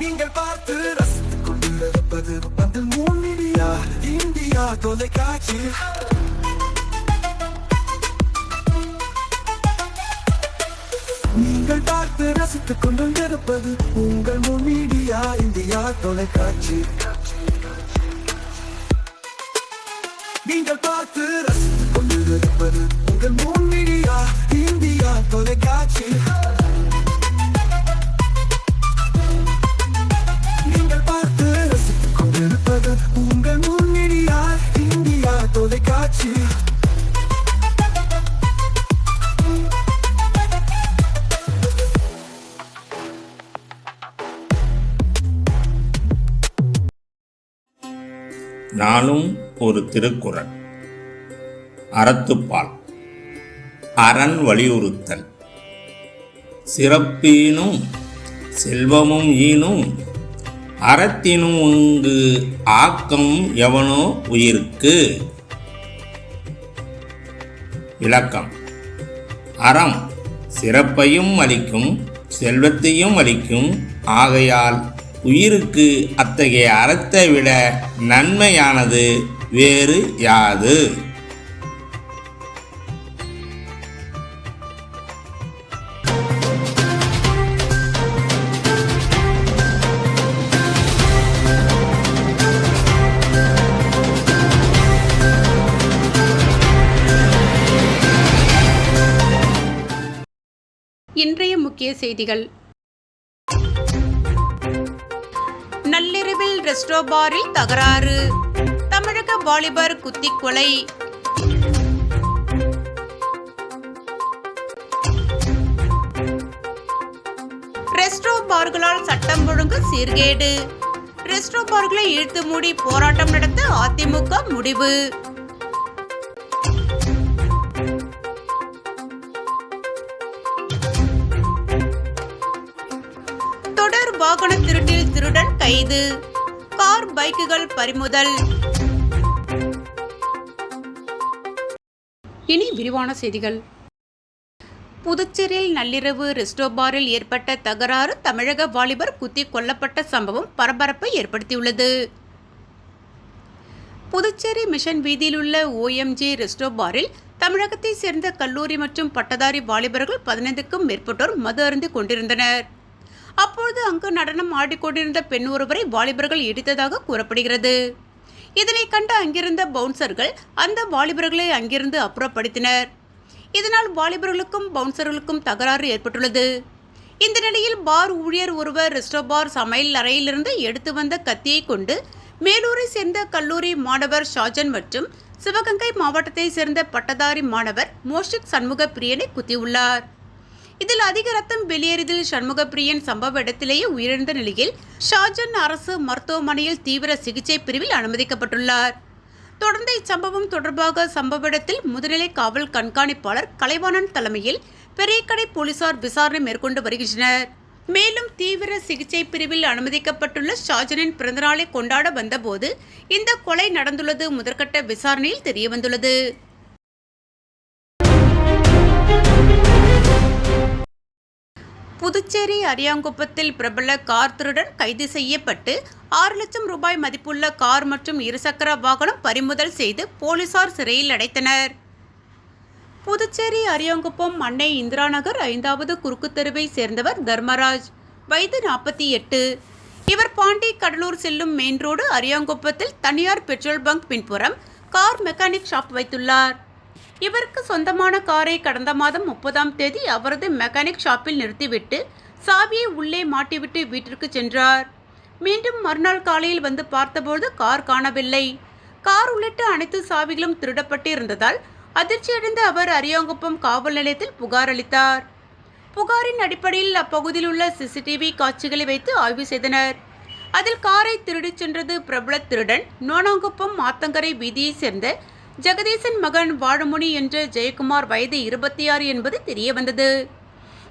நீங்கள் பார்த்து ரசித்துக் கொண்டிருப்பது பந்தல் மூன் இந்தியா தொலைக்காட்சி. நீங்கள் பார்த்து ரசித்துக் கொண்டிருப்பது உங்கள் மீடியா இந்தியா தொலைக்காட்சி. நீங்கள் பார்த்து ரசித்துக் கொண்டிருப்பது உங்கள் மீடியா இந்தியா தொலைக்காட்சி. ஒரு திருக்குறள். அறத்துப்பால். அரண் வலியுறுத்தல். சிறப்பீனும் செல்வமும் ஈனும் அறத்தினும் இங்கு ஆக்கம் எவனோ உயிருக்கு. விளக்கம். அறம் சிறப்பையும் அளிக்கும் செல்வத்தையும் அளிக்கும். ஆகையால் உயிருக்கு அத்தகைய அறத்தை விட நன்மையானது வேறு யாது? இன்றைய முக்கிய செய்திகள். நள்ளிரவில் ரெஸ்டோ பாரில் தகராறு. தமிழக வாலிபர் குத்திக் கொலை. ரெஸ்டோ பார்களால் சட்டம் ஒழுங்கு சீர்கேடு. ரெஸ்டோ பார்களை இழுத்து மூடி போராட்டம் நடத்த அதிமுக முடிவு. தொடர் வாகன திருட்டில் திருடன் கைது. கார் பைக்குகள் பறிமுதல். விரிவான செய்திகள். புதுச்சேரியில் நள்ளிரவு ரெஸ்டோபாரில் ஏற்பட்ட தகராறு தமிழக வாலிபர் குத்தி கொல்லப்பட்ட சம்பவம் பரபரப்பை ஏற்படுத்தியுள்ளது. புதுச்சேரி மிஷன் வீதியிலுள்ள ஓஎம்ஜி ரெஸ்டோபாரில் தமிழகத்தை சேர்ந்த கல்லூரி மற்றும் பட்டதாரி வாலிபர்கள் பதினைந்துக்கும் மேற்பட்டோர் மது அருந்தி கொண்டிருந்தனர். அப்பொழுது அங்கு நடனம் ஆடிக்கொண்டிருந்த பெண் ஒருவரை வாலிபர்கள் இடித்ததாக கூறப்படுகிறது. இதனை கண்ட அங்கிருந்த பவுன்சர்கள் அந்த வாலிபர்களை அங்கிருந்து அப்புறப்படுத்தினர். இதனால் வாலிபர்களுக்கும் பவுன்சர்களுக்கும் தகராறு ஏற்பட்டுள்ளது. இந்த நிலையில் பார் ஊழியர் ஒருவர் ரிஸ்டோபார் சமையல் அறையிலிருந்து எடுத்து வந்த கத்தியை கொண்டு மேலூரை சேர்ந்த கல்லூரி மாணவர் ஷாஜன் மற்றும் சிவகங்கை மாவட்டத்தை சேர்ந்த பட்டதாரி மாணவர் மோஷிக் சண்முக பிரியனை குத்தியுள்ளார். இதில் அதிக ரத்தம் வெளியேறியதில் சண்முகப்பிரியன் சம்பவ இடத்திலேயே உயிரிழந்த நிலையில் ஷாஜன் அரசு மருத்துவமனையில் தீவிர சிகிச்சை பிரிவில் அனுமதிக்கப்பட்டுள்ளார். தொடர்ந்து இச்சம்பவம் தொடர்பாக சம்பவ இடத்தில் முதுநிலை காவல் கண்காணிப்பாளர் கலைவாணன் தலைமையில் பெரியக்கடை போலீசார் விசாரணை மேற்கொண்டு வருகின்றனர். மேலும் தீவிர சிகிச்சை பிரிவில் அனுமதிக்கப்பட்டுள்ள ஷாஜனின் பிறந்தநாளை கொண்டாட வந்தபோது இந்த கொலை நடந்துள்ளது முதற்கட்ட விசாரணையில் தெரியவந்துள்ளது. புதுச்சேரி அரியாங்குப்பத்தில் பிரபல கார் திருடன் கைது செய்யப்பட்டு ஆறு லட்சம் ரூபாய் மதிப்புள்ள கார் மற்றும் இருசக்கர வாகனம் பறிமுதல் செய்து போலீசார் சிறையில் அடைத்தனர். புதுச்சேரி அரியாங்குப்பம் அன்னை இந்திரா நகர் ஐந்தாவது குறுக்கு தெருவை சேர்ந்தவர் தர்மராஜ். வயது நாற்பத்தி எட்டு. இவர் பாண்டி கடலூர் செல்லும் மெயின் ரோடு அரியாங்குப்பத்தில் தனியார் பெட்ரோல் பங்க் பின்புறம் கார் மெக்கானிக் ஷாப் வைத்துள்ளார். இவருக்கு சொந்தமான காரை கடந்த மாதம் முப்பதாம் தேதி அவரது மெக்கானிக் ஷாப்பில் நிறுத்திவிட்டு சாவியை உள்ளே மாட்டிவிட்டு வீட்டிற்கு சென்றார். மீண்டும் மறுநாள் காலையில் வந்து பார்த்தபோது கார் காணவில்லை. கார் உள்ளிட்ட அனைத்து சாவிகளும் திருடப்பட்டு இருந்ததால் அதிர்ச்சியடைந்த அவர் அரியாங்குப்பம் காவல் நிலையத்தில் புகார் அளித்தார். புகாரின் அடிப்படையில் அப்பகுதியில் உள்ள சிசிடிவி காட்சிகளை வைத்து ஆய்வு செய்தனர். அதில் காரை திருடிச் சென்றது பிரபல திருடன் நோனாங்குப்பம் மாத்தங்கரை வீதியைச் சேர்ந்த ஜெகதீசன் மகன் வாழமுனி என்ற ஜெயக்குமார் வயது இருபத்தி ஆறு என்பது தெரிய வந்தது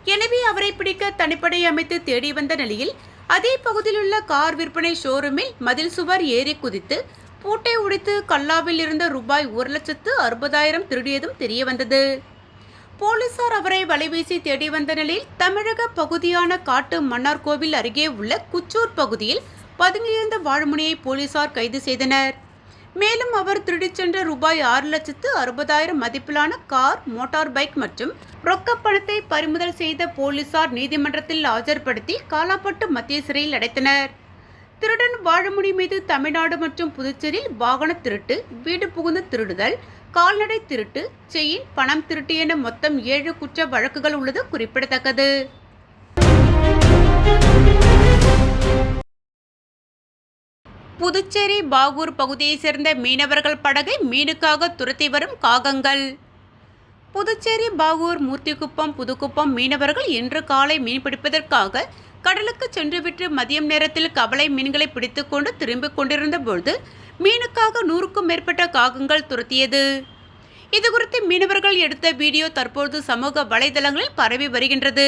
எனவே அவரை பிடிக்க தனிப்படை அமைத்து தேடி வந்த நிலையில் அதே பகுதியில் உள்ள கார் விற்பனை ஷோரூமில் மதில் சுவர் ஏறி குதித்து பூட்டை உடைத்து கல்லாவில் இருந்த ரூபாய் ஒரு லட்சத்து அறுபதாயிரம் திருடியதும் தெரிய வந்தது போலீசார் அவரை வலைவீசி தேடி வந்த நிலையில் தமிழக பகுதியான காட்டு மன்னார்கோவில் அருகே உள்ள குச்சூர் பகுதியில் பதுங்கியிருந்த வாழுமுனியை போலீசார் கைது செய்தனர். மேலும் அவர் திருடிச் சென்ற ரூபாய் ஆறு லட்சத்து அறுபதாயிரம் மதிப்பிலான கார் மோட்டார் பைக் மற்றும் ரொக்க பணத்தை பறிமுதல் செய்த போலீசார் நீதிமன்றத்தில் ஆஜர்படுத்தி காலாப்பட்டு மத்திய சிறையில் அடைத்தனர். திருடன் வாழமுனி மீது தமிழ்நாடு மற்றும் புதுச்சேரியில் வாகன திருட்டு வீடு புகுந்து திருடுதல் கால்நடை திருட்டு செயின் பணம் திருட்டு என மொத்தம் ஏழு குற்ற வழக்குகள் உள்ளது குறிப்பிடத்தக்கது. புதுச்சேரி பாகூர் பகுதியைச் சேர்ந்த மீனவர்கள் படகை மீனுக்காக துரத்தி வரும் காகங்கள். புதுச்சேரி பாகூர் மூர்த்திக்குப்பம் புதுக்குப்பம் மீனவர்கள் இன்று காலை மீன் பிடிப்பதற்காக கடலுக்கு சென்றுவிட்டு மதியம் நேரத்தில் கவலை மீன்களை பிடித்துக்கொண்டு திரும்பிக் கொண்டிருந்த பொழுது மீனுக்காக நூறுக்கும் மேற்பட்ட காகங்கள் துரத்தியது. இதுகுறித்து மீனவர்கள் எடுத்த வீடியோ தற்போது சமூக வலைதளங்களில் பரவி வருகின்றது.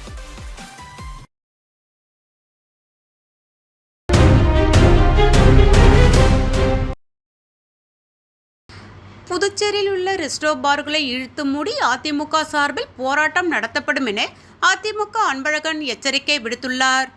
புதுச்சேரியில் உள்ள ரெஸ்டோ பார்களை இழுத்து மூடி அதிமுக சார்பில் போராட்டம் நடத்தப்படும் என அதிமுக அன்பழகன் எச்சரிக்கை விடுத்துள்ளார்.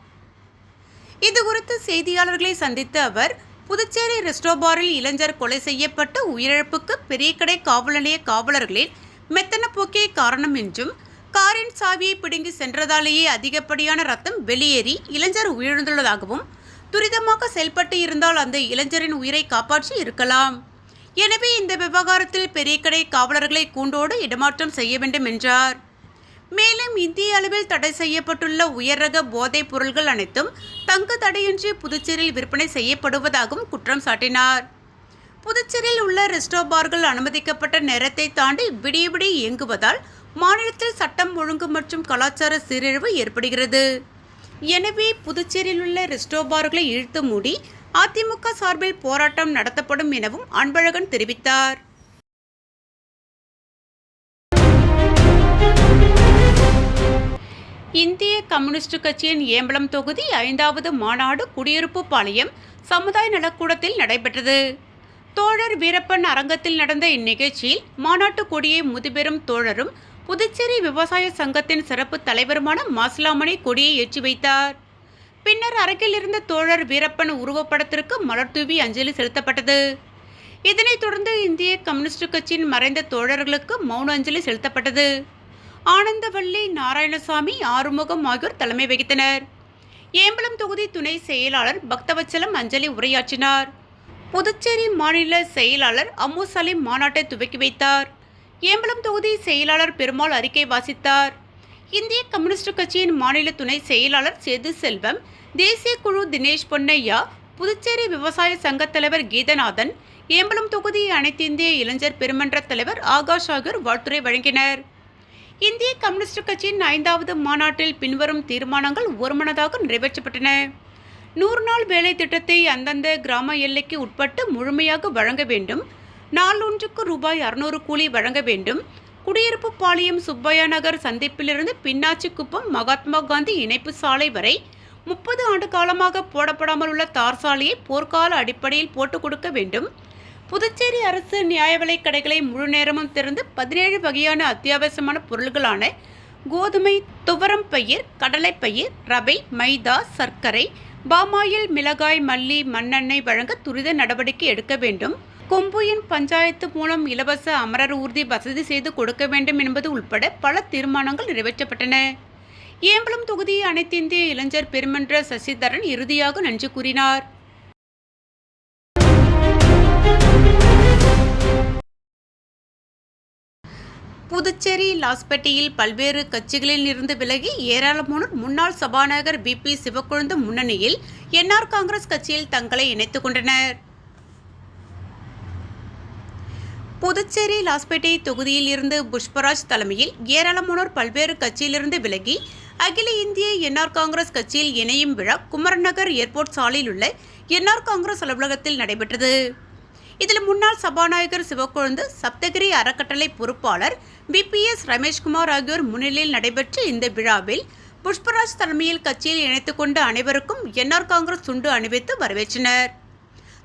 இதுகுறித்து செய்தியாளர்களை சந்தித்த அவர் புதுச்சேரி ரெஸ்டோ பாரில் இளைஞர் கொலை செய்யப்பட்டு உயிரிழப்புக்கு பெரியகடை காவல் நிலைய காவலர்களின் மெத்தன போக்கே காரணம் என்றும் காரின் சாவியை பிடுங்கி சென்றதாலேயே அதிகப்படியான ரத்தம் வெளியேறி இளைஞர் உயிரிழந்துள்ளதாகவும் துரிதமாக செயல்பட்டு இருந்தால் அந்த இளைஞரின் உயிரை காப்பாற்றி இருக்கலாம். எனவே இந்த விவகாரத்தில் பெரிய கடை காவலர்களை கூண்டோடு இடமாற்றம் செய்ய வேண்டும் என்றார். மேலும் இந்திய அளவில் தடை செய்யப்பட்டுள்ள உயர் ரக போதைப் பொருள்கள் அனைத்தும் தங்கு தடையின்றி புதுச்சேரியில் விற்பனை செய்யப்படுவதாகவும் குற்றம் சாட்டினார். புதுச்சேரியில் உள்ள ரெஸ்டோ பார்கள் அனுமதிக்கப்பட்ட நேரத்தை தாண்டி விடிய விடிய இயங்குவதால் மாநிலத்தில் சட்டம் ஒழுங்கு மற்றும் கலாச்சார சீரழிவு ஏற்படுகிறது. எனவே புதுச்சேரியில் உள்ள ரெஸ்டோ பார்களை இழுத்து மூடி அதிமுக சார்பில் போராட்டம் நடத்தப்படும் எனவும் அன்பழகன் தெரிவித்தார். இந்திய கம்யூனிஸ்ட் கட்சியின் ஏம்பலம் தொகுதி ஐந்தாவது மாநாடு குடியிருப்பு பாளையம் சமுதாய நலக்கூடத்தில் நடைபெற்றது. தோழர் வீரப்பன் அரங்கத்தில் நடந்த இந்நிகழ்ச்சியில் மாநாட்டு கொடியை முதுபெரும் தோழரும் புதுச்சேரி விவசாய சங்கத்தின் சிறப்பு தலைவருமான மாசிலாமணி கொடியை ஏற்றி வைத்தார். பின்னர் அரங்கில் இருந்த தோழர் வீரப்பன் உருவப்படத்திற்கு மலர் தூவி அஞ்சலி செலுத்தப்பட்டது. இதனைத் தொடர்ந்து இந்திய கம்யூனிஸ்ட் கட்சியின் மறைந்த தோழர்களுக்கு மௌன அஞ்சலி செலுத்தப்பட்டது. ஆனந்தவள்ளி நாராயணசாமி ஆறுமுகம் ஆகியோர் தலைமை வகித்தனர். ஏம்பலம் தொகுதி துணை செயலாளர் பக்தவச்சலம் அஞ்சலி உரையாற்றினார். புதுச்சேரி மாநில செயலாளர் அம்மு சலீம் மாநாட்டை துவக்கி வைத்தார். ஏம்பலம் தொகுதி செயலாளர் பெருமாள் அறிக்கை வாசித்தார். இந்திய கம்யூனிஸ்ட் கட்சியின் மாநில துணை செயலாளர் சேது செல்வம் தேசிய குழு தினேஷ் பொன்னையா புதுச்சேரி விவசாய சங்கத் தலைவர் கீதநாதன் ஏம்பலம் தொகுதி அனைத்து இந்திய இளைஞர் பெருமன்ற தலைவர் ஆகாஷ் ஆகியோர் வாழ்த்துரை வழங்கினர். இந்திய கம்யூனிஸ்ட் கட்சியின் ஐந்தாவது மாநாட்டில் பின்வரும் தீர்மானங்கள் ஒருமனதாக நிறைவேற்றப்பட்டன. நூறு நாள் வேலை திட்டத்தை அந்தந்த கிராம எல்லைக்கு உட்பட்டு முழுமையாக வழங்க வேண்டும். நாளொன்றுக்கு ரூபாய் அறுநூறு கூலி வழங்க வேண்டும். குடியிருப்பு பாளையம் சுப்பையா நகர் சந்திப்பிலிருந்து பின்னாச்சிக்குப்பம் மகாத்மா காந்தி இணைப்பு சாலை வரை முப்பது ஆண்டு காலமாக போடப்படாமல் உள்ள தார் சாலையை போர்க்கால அடிப்படையில் போட்டுக் கொடுக்க வேண்டும். புதுச்சேரி அரசு நியாய விலைக் கடைகளை முழு நேரமும் திறந்து பதினேழு வகையான அத்தியாவசியமான பொருள்களான கோதுமை துவரம் பயிர் கடலைப்பயிர் ரவை மைதா சர்க்கரை பாமாயில் மிளகாய் மல்லி மண்ணெண்ணெய் வழங்க துரித நடவடிக்கை எடுக்க வேண்டும். கொம்புயின் பஞ்சாயத்து மூலம் இலவச அமரர் ஊர்தி வசதி செய்து கொடுக்க வேண்டும் என்பது உள்பட பல தீர்மானங்கள் நிறைவேற்றப்பட்டன. ஏம்பலம் தொகுதி அனைத்திந்திய இளைஞர் பெருமன்ற சசிதரன் இறுதியாக நன்றி கூறினார். புதுச்சேரி லாஸ்பேட்டையில் பல்வேறு கட்சிகளில் இருந்து விலகி ஏராளமானோர் முன்னாள் சபாநாயகர் பிபி சிவக்கொழுந்து முன்னணியில் என்ஆர் காங்கிரஸ் கட்சியில் தங்களை இணைத்துக் கொண்டனர். புதுச்சேரி லாஸ்பேட்டை தொகுதியில் இருந்து புஷ்பராஜ் தலைமையில் ஏராளமானோர் பல்வேறு கட்சியிலிருந்து விலகி அகில இந்திய என்ஆர் காங்கிரஸ் கட்சியில் இணையும் விழா குமரநகர் ஏர்போர்ட் சாலையில் உள்ள என்ஆர் காங்கிரஸ் அலுவலகத்தில் நடைபெற்றது. இதில் முன்னாள் சபாநாயகர் சிவக்கொழுந்து சப்தகிரி அறக்கட்டளை பொறுப்பாளர் பிபிஎஸ் ரமேஷ்குமார் ஆகியோர் முன்னிலையில் நடைபெற்ற இந்த விழாவில் புஷ்பராஜ் தலைமையில் கட்சியில் இணைத்துக்கொண்ட அனைவருக்கும் என்ஆர் காங்கிரஸ் துண்டு அணிவித்து வரவேற்றனர்.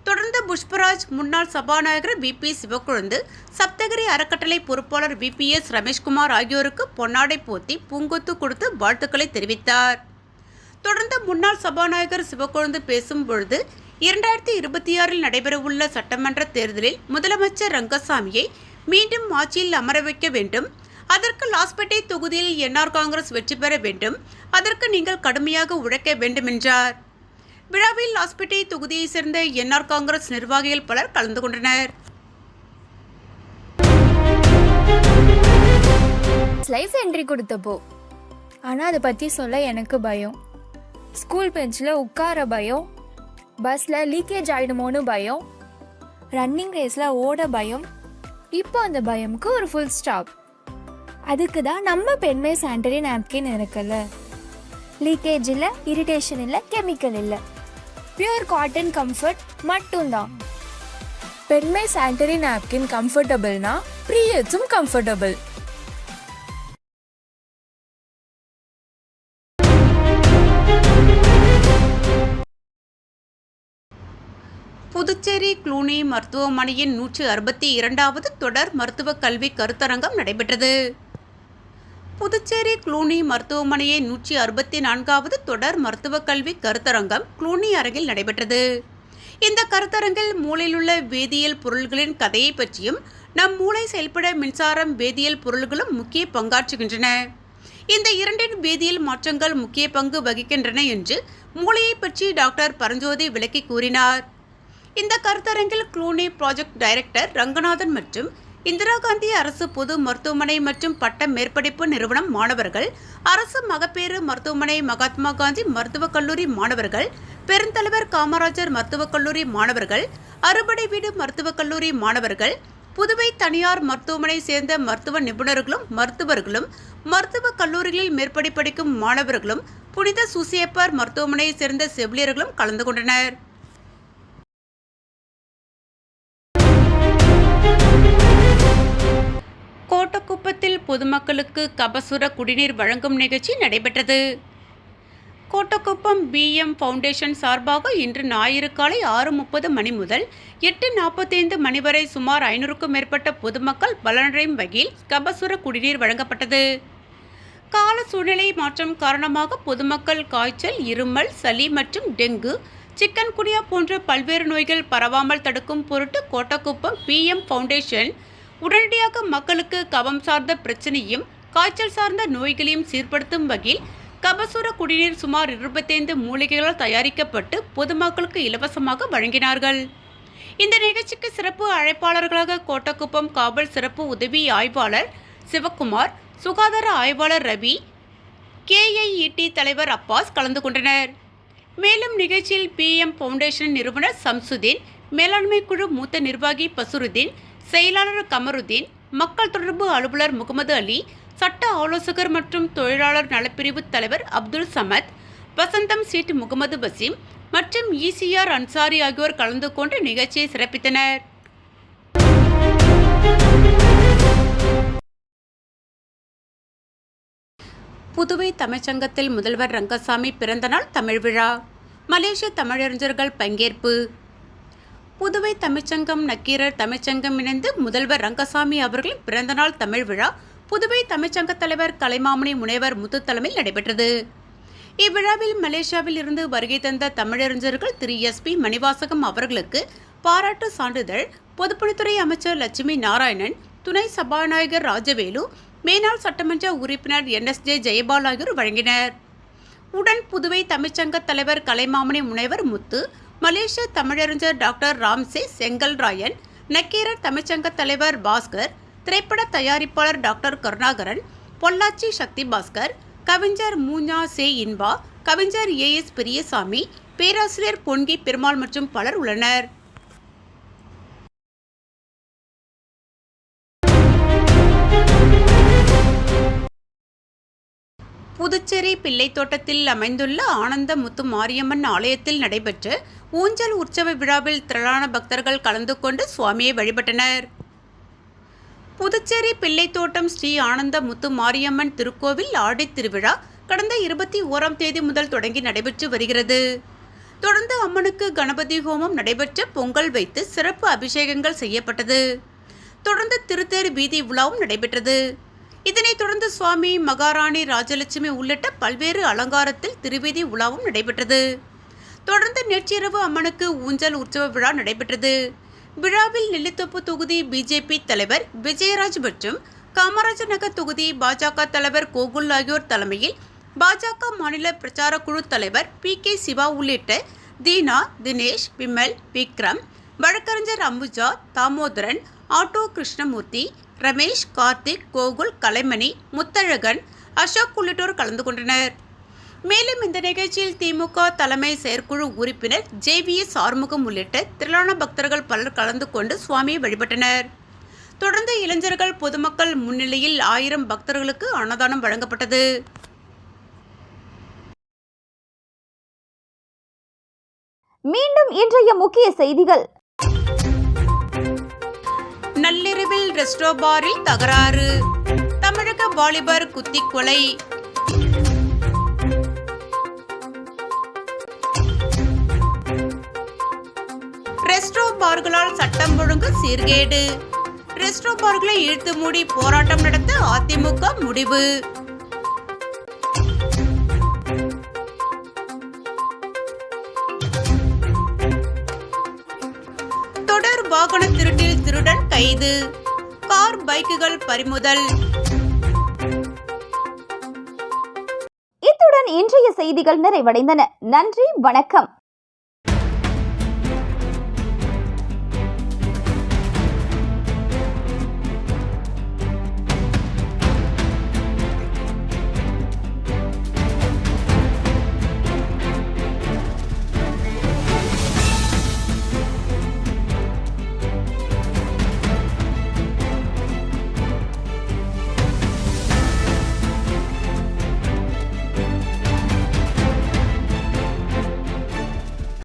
தொடர்ந்து புஷ்பராஜ் முன்னாள் சபாநாயகர் பிபி சிவக்கொழுந்து சப்தகிரி அறக்கட்டளை பொறுப்பாளர் பிபிஎஸ் ரமேஷ்குமார் ஆகியோருக்கு பொன்னாடை போத்தி பூங்கொத்து கொடுத்து வாழ்த்துக்களை தெரிவித்தார். தொடர்ந்து முன்னாள் சபாநாயகர் சிவக்கொழுந்து பேசும் பொழுது இரண்டாயிரத்தி இருபத்தி ஆறில் நடைபெறவுள்ள சட்டமன்ற தேர்தலில் முதலமைச்சர் ரங்கசாமியை மீண்டும் ஆட்சியில் அமர வைக்க வேண்டும். அதற்கு லாஸ்பேட்டை தொகுதியில் என்ஆர் காங்கிரஸ் வெற்றி பெற வேண்டும். அதற்கு நீங்கள் கடுமையாக உழைக்க வேண்டும் என்றார் விழாவில் லாஸ்பேட்டை தொகுதியைச் சேர்ந்த என்ஆர் காங்கிரஸ் நிர்வாகிகள் பலர் கலந்து கொண்டனர். லைஃப் என்ட்ரி கொடுத்தப்போ. ஆனால் அதை பற்றி சொல்ல எனக்கு பயம். ஸ்கூல் பெஞ்சில் உட்கார பயம். பஸ்ஸில் லீக்கேஜ் ஆகிடுமோன்னு பயம். ரன்னிங் ரேஸில் ஓட பயம். இப்போ அந்த பயமுக்கு ஒரு ஃபுல் ஸ்டாப் அதுக்கு தான் நம்ம பெண்மை சாண்டரி நாப்கின் இருக்குல்ல. லீக்கேஜ் இல்லை இரிட்டேஷன் இல்லை கெமிக்கல் இல்லை. பியூர் காட்டன் கம்ஃபர்ட் மட்டும்தான். பெண்மை சானிடரி நாப்கின் கம்ஃபர்டபுள்னா ப்ரீயட்ஸும் கம்ஃபர்டபுள் புதுச்சேரி க்ளூனி மருத்துவமனையின் நூற்றி அறுபத்தி இரண்டாவது தொடர் மருத்துவ கல்வி கருத்தரங்கம் நடைபெற்றது. புதுச்சேரி குளூனி மருத்துவமனையை நூற்றி அறுபத்தி நான்காவது தொடர் மருத்துவ கல்வி கருத்தரங்கம் குளூனி அரங்கில் நடைபெற்றது. இந்த கருத்தரங்கில் மூளையிலுள்ள வேதியியல் பொருள்களின் கதையை பற்றியும் நம் மூளை செயல்பட மின்சாரம் வேதியியல் பொருள்களும் முக்கிய பங்காற்றுகின்றன. இந்த இரண்டின் வேதியியல் மாற்றங்கள் முக்கிய பங்கு வகிக்கின்றன என்று மூளையை பற்றி டாக்டர் பரஞ்சோதி விளக்கி கூறினார். இந்த கருத்தரங்கில் குளூனி ப்ராஜெக்ட் டைரக்டர் ரங்கநாதன் மற்றும் இந்திரா காந்தி அரசு பொது மருத்துவமனை மற்றும் பட்ட மேற்படிப்பு நிறுவனம் மாணவர்கள் அரசு மகப்பேறு மருத்துவமனை மகாத்மா காந்தி மருத்துவக் கல்லூரி மாணவர்கள் பெருந்தலைவர் காமராஜர் மருத்துவக் கல்லூரி மாணவர்கள் அறுபடை வீடு மருத்துவக் கல்லூரி மாணவர்கள் புதுவை தனியார் மருத்துவமனை சேர்ந்த மருத்துவ நிபுணர்களும் மருத்துவர்களும் மருத்துவக் கல்லூரிகளில் மேற்படி படிக்கும் மாணவர்களும் புனித சுசியப்பர் மருத்துவமனையை சேர்ந்த செவிலியர்களும் கலந்து கொண்டனர். பொதுமக்களுக்கு கபசுர குடிநீர் வழங்கும் நிகழ்ச்சி நடைபெற்றது. கோட்டக்குப்பம் பிஎம் ஃபவுண்டேஷன் சார்பாக இன்று ஞாயிறு காலை ஆறு முப்பது மணி முதல் எட்டு நாற்பத்தைந்து மணி வரை சுமார் ஐநூறுக்கும் மேற்பட்ட பொதுமக்கள் பலனடையும் வகையில் கபசுர குடிநீர் வழங்கப்பட்டது. கால சூழ்நிலை மாற்றம் காரணமாக பொதுமக்கள் காய்ச்சல் இருமல் சளி மற்றும் டெங்கு சிக்கன்குனியா போன்ற பல்வேறு நோய்கள் பரவாமல் தடுக்கும் பொருட்டு கோட்டக்குப்பம் பிஎம் ஃபவுண்டேஷன் உடனடியாக மக்களுக்கு கபம் சார்ந்த பிரச்சனையும் காய்ச்சல் சார்ந்த நோய்களையும் சீர்படுத்தும் வகையில் கபசுர குடிநீர் சுமார் இருபத்தைந்து மூலிகைகளால் தயாரிக்கப்பட்டு பொதுமக்களுக்கு இலவசமாக வழங்கினார்கள். இந்த நிகழ்ச்சிக்கு சிறப்பு அழைப்பாளர்களாக கோட்டக்குப்பம் காவல் சிறப்பு உதவி ஆய்வாளர் சிவக்குமார் சுகாதார ஆய்வாளர் ரவி கேஐஇடி தலைவர் அப்பாஸ் கலந்து கொண்டனர். மேலும் நிகழ்ச்சியில் பிஎம் ஃபவுண்டேஷன் நிறுவனர் சம்சுதீன் மேலாண்மை குழு மூத்த நிர்வாகி பசுருதீன் செயலாளர் கமருதீன் மக்கள் தொடர்பு அலுவலர் முகமது அலி சட்ட ஆலோசகர் மற்றும் தொழிலாளர் நலப்பிரிவு தலைவர் அப்துல் சமத் வசந்தம் சீட் முகமது வசீம் மற்றும் இசிஆர் அன்சாரி ஆகியோர் கலந்து கொண்டு நிகழ்ச்சியை சிறப்பித்தனர். புதுவை தமிழ்ச்சங்கத்தில் முதல்வர் ரங்கசாமி பிறந்தநாள் தமிழ் விழா. மலேசிய தமிழறிஞர்கள் பங்கேற்பு. புதுவை தமிழ்ச்சங்கம் நக்கீரர் தமிழ்ச்சங்கம் இணைந்து முதல்வர் ரங்கசாமி அவர்களின் பிறந்தநாள் தமிழ் விழா புதுவை தமிழ்ச்சங்க தலைவர் கலைமாமணி முனைவர் முத்து தலைமையில் நடைபெற்றது. இவ்விழாவில் மலேசியாவில் இருந்து வருகை தந்த தமிழறிஞர்கள் திரு எஸ் பி மணிவாசகம் அவர்களுக்கு பாராட்டு சான்றிதழ் பொதுப்பணித்துறை அமைச்சர் லட்சுமி நாராயணன் துணை சபாநாயகர் ராஜவேலு மேனாள் சட்டமன்ற உறுப்பினர் என் எஸ் ஜே ஜெயபால் ஆகியோர் வழங்கினர். உடன் புதுவை தமிழ்ச்சங்க தலைவர் கலைமாமணி முனைவர் முத்து மலேசிய தமிழறிஞர் டாக்டர் ராம்சே செங்கல்ராயன் நக்கீரர் தமிழ்ச்சங்க தலைவர் பாஸ்கர் திரைப்பட தயாரிப்பாளர் டாக்டர் கருணாகரன் பொள்ளாச்சி சக்தி பாஸ்கர் கவிஞர் மூஞ்சா சே இன்பா கவிஞர் ஏ எஸ் பெரியசாமி பேராசிரியர் பொன்கி பெருமாள் மற்றும் பலர் உள்ளனர். புதுச்சேரி பிள்ளைத்தோட்டத்தில் அமைந்துள்ள ஆனந்தமுத்து மாரியம்மன் ஆலயத்தில் நடைபெற்ற ஊஞ்சல் உற்சவ விழாவில் திரளான பக்தர்கள் கலந்து கொண்டு சுவாமியை வழிபட்டனர். புதுச்சேரி பிள்ளைத்தோட்டம் ஸ்ரீ ஆனந்த முத்து மாரியம்மன் திருக்கோவில் ஆடைத் திருவிழா கடந்த இருபத்தி ஓராம் தேதி முதல் தொடங்கி நடைபெற்று வருகிறது. தொடர்ந்து அம்மனுக்கு கணபதி ஹோமம் நடைபெற்ற பொங்கல் வைத்து சிறப்பு அபிஷேகங்கள் செய்யப்பட்டது. தொடர்ந்து திருத்தேர் வீதி உலாவும் நடைபெற்றது. இதனைத் தொடர்ந்து சுவாமி மகாராணி ராஜலட்சுமி உள்ளிட்ட பல்வேறு அலங்காரத்தில் திருவீதி உலாவும் நடைபெற்றது. தொடர்ந்து நேற்றிரவு அம்மனுக்கு ஊஞ்சல் உற்சவ விழா நடைபெற்றது. விழாவில் நெல்லித்தோப்பு தொகுதி பிஜேபி தலைவர் விஜயராஜ் மற்றும் காமராஜர் நகர் தொகுதி பாஜக தலைவர் கோகுல் ஆகியோர் தலைமையில் பாஜக மாநில பிரச்சார குழு தலைவர் பி கே சிவா உள்ளிட்ட தீனா தினேஷ் விமல் விக்ரம் வழக்கறிஞர் அம்புஜா தாமோதரன் ஆட்டோ கிருஷ்ணமூர்த்தி ரமேஷ் கார்த்திக் கோகுல் கலைமணி முத்தழகன் அசோக் உள்ளிட்டோர் கலந்து கொண்டனர். மேலும் இந்த நிகழ்ச்சியில் திமுக தலைமை செயற்குழு உறுப்பினர் ஜேவிஎஸ் ஆறுமுகம் உள்ளிட்ட திரளான பக்தர்கள் பலர் கலந்து கொண்டு சுவாமியை வழிபட்டனர். தொடர்ந்து இளைஞர்கள் பொதுமக்கள் முன்னிலையில் ஆயிரம் பக்தர்களுக்கு அன்னதானம் வழங்கப்பட்டது. மீண்டும் இன்றைய முக்கிய செய்திகள். நள்ளிரவில் ரெஸ்டோ பாரில் தகராறு. தமிழக வாலிபர் குத்திக் கொலை. ரெஸ்டோ பார்களால் சட்டம் ஒழுங்கு சீர்கேடு. ரெஸ்டோ பார்களை இழுத்து மூடி போராட்டம் நடத்த அதிமுக முடிவு. தொடர் வாகன திருட்டில் திருடன் கைது. கார் பைக்குகள் பறிமுதல். இத்துடன் இன்றைய செய்திகள் நிறைவடைந்தன. நன்றி வணக்கம்.